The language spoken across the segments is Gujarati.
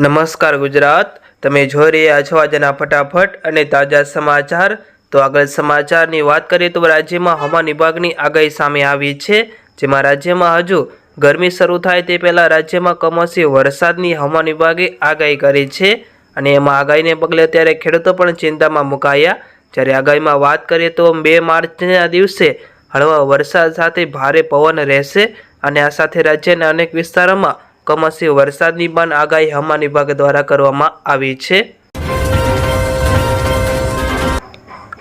નમસ્કાર ગુજરાત. તમે જોઈ રહ્યા છો આજના ફટાફટ અને તાજા સમાચાર. તો આગળ સમાચારની વાત કરીએ તો રાજ્યમાં હવામાન વિભાગની આગાહી સામે આવી છે, જેમાં રાજ્યમાં હજુ ગરમી શરૂ થાય તે પહેલાં રાજ્યમાં કમોસમી વરસાદની હવામાન વિભાગે આગાહી કરી છે અને એમાં આગાહીને પગલે અત્યારે ખેડૂતો પણ ચિંતામાં મુકાયા. જ્યારે આગાહીમાં વાત કરીએ તો બે માર્ચના દિવસે હળવા વરસાદ સાથે ભારે પવન રહેશે અને આ સાથે રાજ્યના અનેક વિસ્તારોમાં કમોસમી વરસાદની પણ આગાહી હવામાન વિભાગ દ્વારા કરવામાં આવી છે.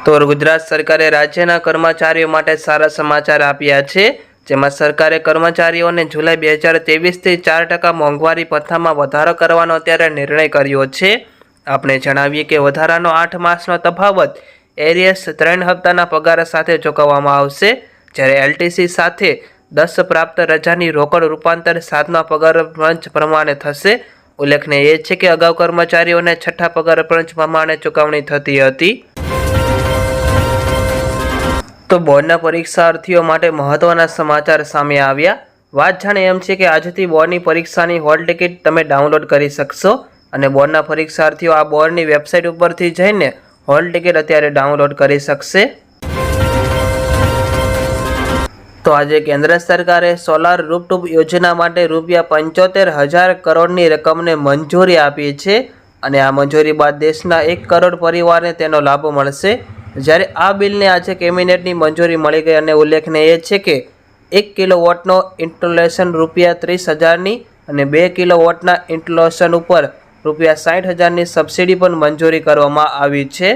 તો ગુજરાત સરકારે રાજ્યના કર્મચારીઓ માટે સારા સમાચાર આપ્યા છે. જેમાં સરકારે કર્મચારીઓને જુલાઈ બે હજાર તેવીસથી ચાર ટકા મોંઘવારી ભથ્થામાં વધારો કરવાનો અત્યારે નિર્ણય કર્યો છે. આપણે જણાવીએ કે વધારાનો આઠ માસનો તફાવત એરિયસ ત્રણ હપ્તાના પગાર સાથે ચૂકવવામાં આવશે. જ્યારે એલટીસી સાથે દસ પ્રાપ્ત રજાની રોકડ રૂપાંતર સાતમા પગાર પંચ પ્રમાણે થશે. ઉલ્લેખનીય એ છે કે અગાઉ કર્મચારીઓને છઠ્ઠા પગાર પંચ પ્રમાણે ચૂકવણી થતી હતી. તો બોર્ડના પરીક્ષાર્થીઓ માટે મહત્વના સમાચાર સામે આવ્યા. વાત જાણે એમ છે કે આજથી બોર્ડની પરીક્ષાની હોલ ટિકિટ તમે ડાઉનલોડ કરી શકશો અને બોર્ડના પરીક્ષાર્થીઓ આ બોર્ડની વેબસાઇટ ઉપરથી જઈને હોલ ટિકિટ અત્યારે ડાઉનલોડ કરી શકશે. તો આજે કેન્દ્ર સરકારે સોલાર રૂપટૂપ યોજના માટે રૂપિયા પંચોતેર હજાર કરોડની રકમને મંજૂરી આપી છે અને આ મંજૂરી બાદ દેશના એક કરોડ પરિવારને તેનો લાભ મળશે. જ્યારે આ બિલને આજે કેબિનેટની મંજૂરી મળી ગઈ અને ઉલ્લેખનીય એ છે કે એક કિલો વોટનો ઇન્સ્ટોલેશન રૂપિયા ત્રીસ હજારની અને બે કિલો વોટના ઇન્સ્ટોલેશન ઉપર રૂપિયા સાઠ હજારની સબસિડી પણ મંજૂરી કરવામાં આવી છે.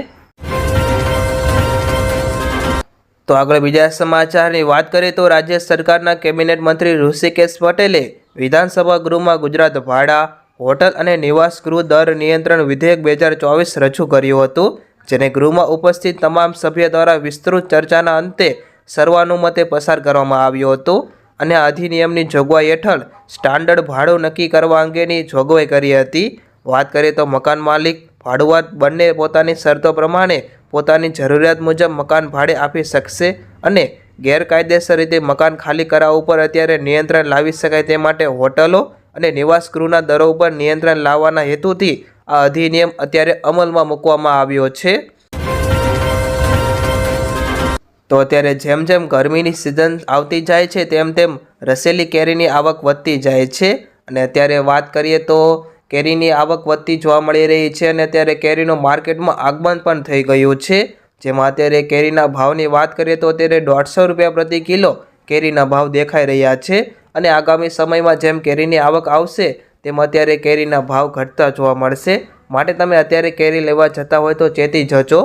તો આગળ બીજા સમાચારની વાત કરીએ તો રાજ્ય સરકારના કેબિનેટ મંત્રી ઋષિકેશ પટેલે વિધાનસભા ગૃહમાં ગુજરાત ભાડા, હોટલ અને નિવાસ ગૃહ દર નિયંત્રણ વિધેયક બે હજાર ચોવીસ રજૂ કર્યું હતું, જેને ગૃહમાં ઉપસ્થિત તમામ સભ્ય દ્વારા વિસ્તૃત ચર્ચાના અંતે સર્વાનુમતે પસાર કરવામાં આવ્યો હતો અને અધિનિયમની જોગવાઈ હેઠળ સ્ટાન્ડર્ડ ભાડું નક્કી કરવા અંગેની જોગવાઈ કરી હતી. વાત કરીએ તો મકાન માલિક, ભાડુઆત બંને પોતાની શરતો પ્રમાણે પોતાની જરૂરિયાત મુજબ મકાન ભાડે આપી શકશે અને ગેરકાયદેસર રીતે મકાન ખાલી કરાવવા ઉપર અત્યારે નિયંત્રણ લાવી શકાય તે માટે હોટલો અને નિવાસ ગૃહના દરો ઉપર નિયંત્રણ લાવવાના હેતુથી આ અધિનિયમ અત્યારે અમલમાં મૂકવામાં આવ્યો છે. તો અત્યારે જેમ જેમ ગરમીની સિઝન આવતી જાય છે, તેમ તેમ રસેલી કેરીની આવક વધતી જાય છે. અને અત્યારે વાત કરીએ તો કેરીની આવક વધતી જોવા મળી રહી છે અને અત્યારે કેરીનું માર્કેટમાં આગમન પણ થઈ ગયું છે. જેમાં અત્યારે કેરીના ભાવની વાત કરીએ તો અત્યારે દોઢસો રૂપિયા પ્રતિ કિલો કેરીના ભાવ દેખાઈ રહ્યા છે અને આગામી સમયમાં જેમ કેરીની આવક આવશે, તેમ અત્યારે કેરીના ભાવ ઘટતા જોવા મળશે. માટે તમે અત્યારે કેરી લેવા જતા હોય તો ચેતી જજો.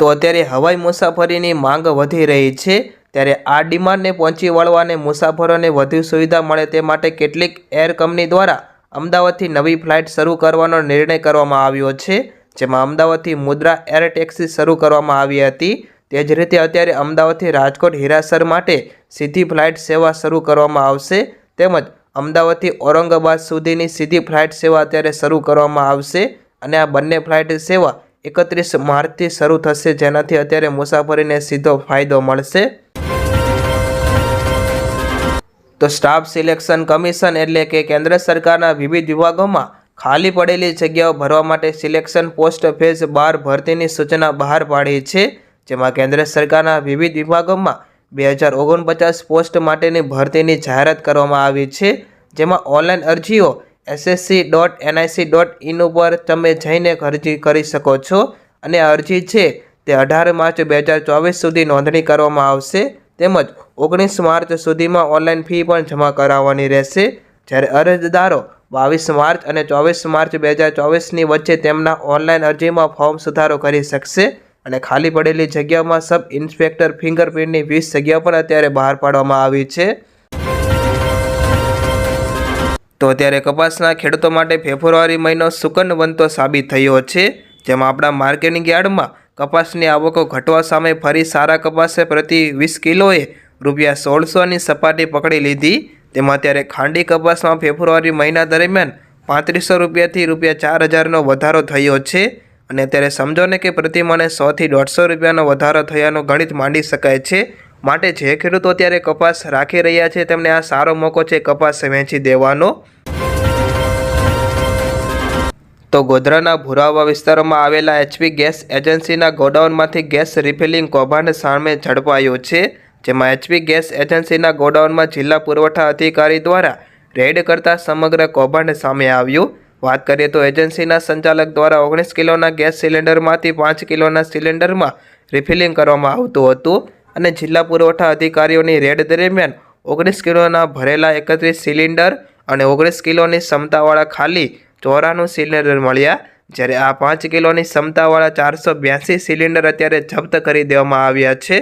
તો અત્યારે હવાઈ મુસાફરીની માંગ વધી રહી છે. ત્યારે આ ડિમાન્ડને પહોંચી વળવાને મુસાફરોને વધુ સુવિધા મળે તે માટે કેટલીક એર કંપની દ્વારા અમદાવાદથી નવી ફ્લાઇટ શરૂ કરવાનો નિર્ણય કરવામાં આવ્યો છે, જેમાં અમદાવાદથી મુદ્રા એર ટેક્સી શરૂ કરવામાં આવી હતી. તે જ રીતે અત્યારે અમદાવાદથી રાજકોટ હિરાસર માટે સીધી ફ્લાઇટ સેવા શરૂ કરવામાં આવશે, તેમજ અમદાવાદથી ઔરંગાબાદ સુધીની સીધી ફ્લાઇટ સેવા અત્યારે શરૂ કરવામાં આવશે અને આ બંને ફ્લાઇટ સેવા એકત્રીસ માર્ચથી શરૂ થશે, જેનાથી અત્યારે મુસાફરીને સીધો ફાયદો મળશે. તો સ્ટાફ સિલેક્શન કમિશન એટલે કે કેન્દ્ર સરકારના વિવિધ વિભાગોમાં ખાલી પડેલી જગ્યાઓ ભરવા માટે સિલેક્શન પોસ્ટ ફેઝ બાર ભરતીની સૂચના બહાર પાડી છે, જેમાં કેન્દ્ર સરકારના વિવિધ વિભાગોમાં બે હજાર ઓગણપચાસ પોસ્ટ માટેની ભરતીની જાહેરાત કરવામાં આવી છે, જેમાં ઓનલાઈન અરજીઓ SSC dot NIC dot in ઉપર તમે જઈને અરજી કરી શકો છો, અને અરજી છે તે અઢાર માર્ચ બે હજાર ચોવીસ સુધી નોંધણી કરવામાં આવશે. તેમજ ઓગણીસ માર્ચ સુધીમાં ઓનલાઈન ફી પણ જમા કરાવવાની રહેશે. જ્યારે અરજદારો બાવીસ માર્ચ અને ચોવીસ માર્ચ બે હજાર ચોવીસની વચ્ચે તેમના ઓનલાઈન અરજીમાં ફોર્મ સુધારો કરી શકશે અને ખાલી પડેલી જગ્યામાં સબ ઇન્સ્પેક્ટર ફિંગરપ્રિન્ટની વીસ જગ્યા પણ અત્યારે બહાર પાડવામાં આવી છે. તો અત્યારે કપાસના ખેડૂતો માટે ફેબ્રુઆરી મહિનો સુકનવંતો સાબિત થયો છે. જેમાં આપણા માર્કેટિંગ યાર્ડમાં કપાસની આવકો ઘટવા સામે ફરી સારા કપાસે પ્રતિ વીસ કિલોએ રૂપિયા સોળસોની સપાટી પકડી લીધી. તેમાં અત્યારે ખાંડી કપાસમાં ફેબ્રુઆરી મહિના દરમિયાન પાંત્રીસો રૂપિયાથી રૂપિયા ચાર હજારનો વધારો થયો છે. અને અત્યારે સમજો ને કે પ્રતિમાને સોથી દોઢસો રૂપિયાનો વધારો થયાનો ગણિત માંડી શકાય છે. માટે જે ખેડૂતો અત્યારે કપાસ રાખી રહ્યા છે, તેમને આ સારો મોકો છે કપાસ વેચી દેવાનો. તો ગોધરાના ભુરાવા વિસ્તારોમાં આવેલા એચપી ગેસ એજન્સીના ગોડાઉનમાંથી ગેસ રિફિલિંગ કૌભાંડ સામે ઝડપાયો છે, જેમાં એચપી ગેસ એજન્સીના ગોડાઉનમાં જિલ્લા પુરવઠા અધિકારી દ્વારા રેડ કરતા સમગ્ર કૌભાંડ સામે આવ્યું. વાત કરીએ તો એજન્સીના સંચાલક દ્વારા ઓગણીસ કિલોના ગેસ સિલિન્ડરમાંથી પાંચ કિલોના સિલિન્ડરમાં રિફિલિંગ કરવામાં આવતું હતું અને જિલ્લા પુરવઠા અધિકારીઓની રેડ દરમિયાન ઓગણીસ કિલોના ભરેલા એકત્રીસ સિલિન્ડર અને ઓગણીસ કિલોની ક્ષમતાવાળા ખાલી ચોરાણું સિલિન્ડર મળ્યા. જ્યારે આ પાંચ કિલોની ક્ષમતાવાળા ચારસો બ્યાસી સિલિન્ડર અત્યારે જપ્ત કરી દેવામાં આવ્યા છે.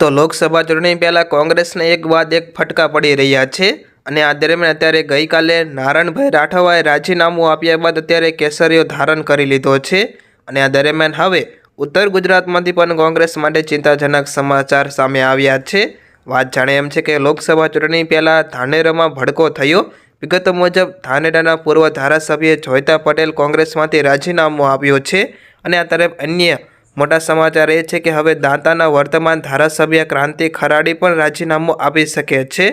તો લોકસભા ચૂંટણી પહેલાં કોંગ્રેસને એક બાદ એક ફટકા પડી રહ્યા છે અને આ દરમિયાન અત્યારે ગઈકાલે નારણભાઈ રાઠવાએ રાજીનામું આપ્યા બાદ અત્યારે કેસરીઓ ધારણ કરી લીધો છે. અને આ દરમિયાન હવે ઉત્તર ગુજરાતમાંથી પણ કોંગ્રેસ માટે ચિંતાજનક સમાચાર સામે આવ્યા છે. વાત જાણે એમ છે કે લોકસભા ચૂંટણી પહેલાં ધાનેરામાં ભડકો થયો. વિગતો મુજબ ધાનેડાના પૂર્વ ધારાસભ્ય જોયતા પટેલ કોંગ્રેસમાંથી રાજીનામું આપ્યું છે અને આ તરફ અન્ય મોટા સમાચાર એ છે કે હવે દાંતાના વર્તમાન ધારાસભ્ય ક્રાંતિ ખરાડી પણ રાજીનામું આપી શકે છે.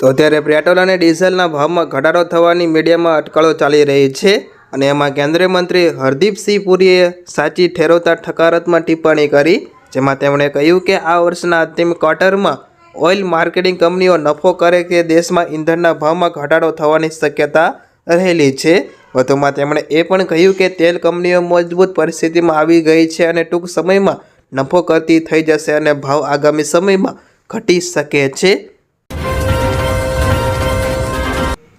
તો અત્યારે પેટ્રોલ અને ડીઝલના ભાવમાં ઘટાડો થવાની મીડિયામાં અટકળો ચાલી રહી છે અને એમાં કેન્દ્રીય મંત્રી હરદીપસિંહ પુરીએ સાચી ઠેરવતા ઠકારતમાં ટિપ્પણી કરી, જેમાં તેમણે કહ્યું કે આ વર્ષના અંતિમ ક્વાર્ટરમાં ઓઇલ માર્કેટિંગ કંપનીઓ નફો કરે કે દેશમાં ઈંધણના ભાવમાં ઘટાડો થવાની શક્યતા રહેલી છે. વધુમાં તેમણે એ પણ કહ્યું કે તેલ કંપનીઓ મજબૂત પરિસ્થિતિમાં આવી ગઈ છે અને ટૂંક સમયમાં નફો કરતી થઈ જશે અને ભાવ આગામી સમયમાં ઘટી શકે છે.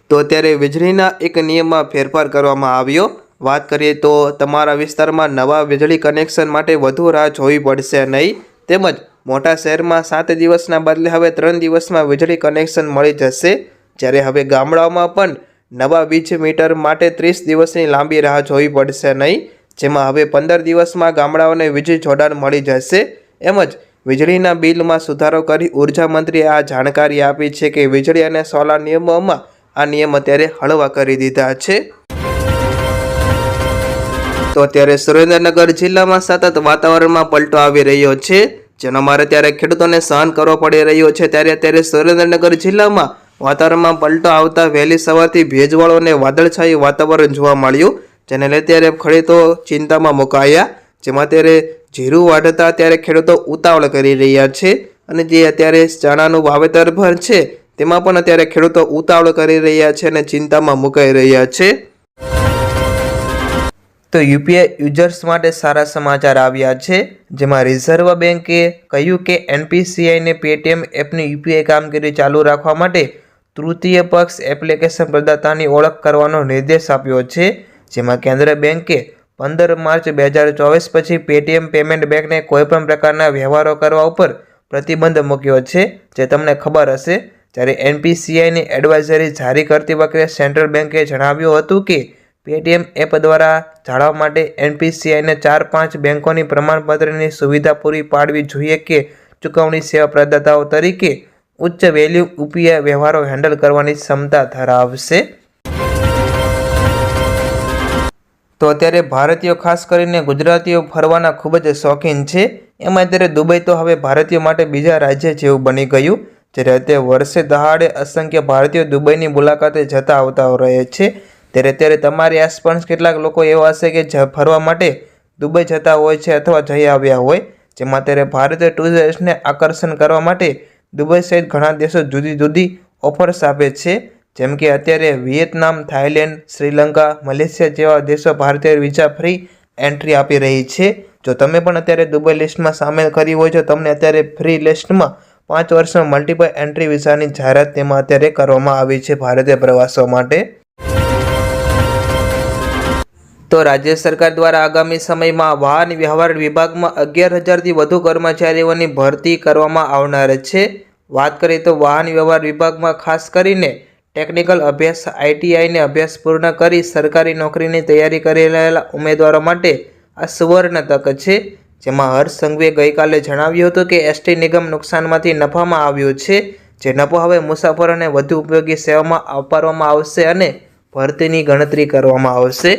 તો અત્યારે વીજળીના એક નિયમમાં ફેરફાર કરવામાં આવ્યો. વાત કરીએ તો તમારા વિસ્તારમાં નવા વીજળી કનેક્શન માટે વધુ રાહ જોવી પડશે નહીં. તેમજ મોટા શહેરમાં સાત દિવસના બદલે હવે ત્રણ દિવસમાં વીજળી કનેક્શન મળી જશે. જ્યારે હવે ગામડાઓમાં પણ નવા વીજ મીટર માટે ત્રીસ દિવસની લાંબી રાહ જોવી પડશે નહીં, જેમાં હવે પંદર દિવસમાં ગામડાઓને વીજ જોડાણ મળી જશે. એમજ વીજળીના બિલમાં સુધારો કરી ઊર્જા મંત્રીએ આ જાણકારી આપી છે કે વીજળી અને સોલાર નિયમોમાં આ નિયમ અત્યારે હળવા કરી દીધા છે. તો અત્યારે સુરેન્દ્રનગર જિલ્લામાં સતત વાતાવરણમાં પલટો આવી રહ્યો છે. જેનો મારે ત્યારે ખેડૂતોને સહન કરવો પડી રહ્યો છે, ત્યારે અત્યારે સુરેન્દ્રનગર જિલ્લામાં વાતાવરણમાં પલટો આવતા વહેલી સવારથી ભેજવાળો અને વાદળછાયું વાતાવરણ જોવા મળ્યું, જેને લઈ ત્યારે ખેડૂતો ચિંતામાં મુકાયા. જેમાં અત્યારે જીરું વાઢતા ત્યારે ખેડૂતો ઉતાવળ કરી રહ્યા છે અને જે અત્યારે ચણાનું વાવેતર ભર છે, તેમાં પણ અત્યારે ખેડૂતો ઉતાવળ કરી રહ્યા છે અને ચિંતામાં મુકાઈ રહ્યા છે. તો યુપીઆઈ યુઝર્સ માટે સારા સમાચાર આવ્યા છે, જેમાં રિઝર્વ બેન્કે કહ્યું કે એનપીસીઆઈને પેટીએમ એપની યુપીઆઈ કામગીરી ચાલુ રાખવા માટે તૃતીય પક્ષ એપ્લિકેશન પ્રદાતાની ઓળખ કરવાનો નિર્દેશ આપ્યો છે, જેમાં કેન્દ્ર બેન્કે પંદર માર્ચ બે હજાર ચોવીસ પછી પેટીએમ પેમેન્ટ બેંકને કોઈપણ પ્રકારના વ્યવહારો કરવા ઉપર પ્રતિબંધ મૂક્યો છે, જે તમને ખબર હશે. જ્યારે એનપીસીઆઈની એડવાઇઝરી જારી કરતી વખતે સેન્ટ્રલ બેન્કે જણાવ્યું હતું કે પેટીએમ એપ દ્વારા જાળવવા માટે એનપીસીઆઈને ચાર પાંચ બેંકોની પ્રમાણપત્રની સુવિધા પૂરી પાડવી જોઈએ કે ચૂકવણી સેવા પ્રદાતાઓ તરીકે ઉચ્ચ વેલ્યુ યુપીઆઈ વ્યવહારો હેન્ડલ કરવાની ક્ષમતા ધરાવશે. તો અત્યારે ભારતીયો ખાસ કરીને ગુજરાતીઓ ફરવાના ખૂબ જ શોખીન છે. એમાં અત્યારે દુબઈ તો હવે ભારતીયો માટે બીજા રાજ્ય જેવું બની ગયું, જ્યારે અત્યારે વર્ષે દહાડે અસંખ્ય ભારતીયો દુબઈની મુલાકાતે જતા આવતા રહે છે. ત્યારે અત્યારે તમારી આસપાસ કેટલાક લોકો એવા હશે કે ફરવા માટે દુબઈ જતા હોય છે અથવા જઈ આવ્યા હોય, જેમાં અત્યારે ભારતીય ટુરિસ્ટને આકર્ષણ કરવા માટે દુબઈ સહિત ઘણા દેશો જુદી જુદી ઓફર્સ આપે છે. જેમ કે અત્યારે વિયેતનામ, થાઇલેન્ડ, શ્રીલંકા, મલેશિયા જેવા દેશો ભારતીય વિઝા ફ્રી એન્ટ્રી આપી રહી છે. જો તમે પણ અત્યારે દુબઈ લિસ્ટમાં સામેલ કરી હોય તો તમને અત્યારે ફ્રી લિસ્ટમાં પાંચ વર્ષમાં મલ્ટિપલ એન્ટ્રી વિઝાની જાહેરાત તેમાં અત્યારે કરવામાં આવી છે ભારતીય પ્રવાસો માટે. તો રાજ્ય સરકાર દ્વારા આગામી સમયમાં વાહન વ્યવહાર વિભાગમાં અગિયાર હજારથી વધુ કર્મચારીઓની ભરતી કરવામાં આવનાર છે. વાત કરીએ તો વાહન વ્યવહાર વિભાગમાં ખાસ કરીને ટેકનિકલ અભ્યાસ, આઈટીઆઈને અભ્યાસ પૂર્ણ કરી સરકારી નોકરીની તૈયારી કરી રહેલા ઉમેદવારો માટે આ સુવર્ણ તક છે. જેમાં હર્ષ સંઘવીએ ગઈકાલે જણાવ્યું હતું કે એસટી નિગમ નુકસાનમાંથી નફામાં આવ્યું છે. જે નફો હવે મુસાફરોને વધુ ઉપયોગી સેવામાં અપારવામાં આવશે અને ભરતીની ગણતરી કરવામાં આવશે.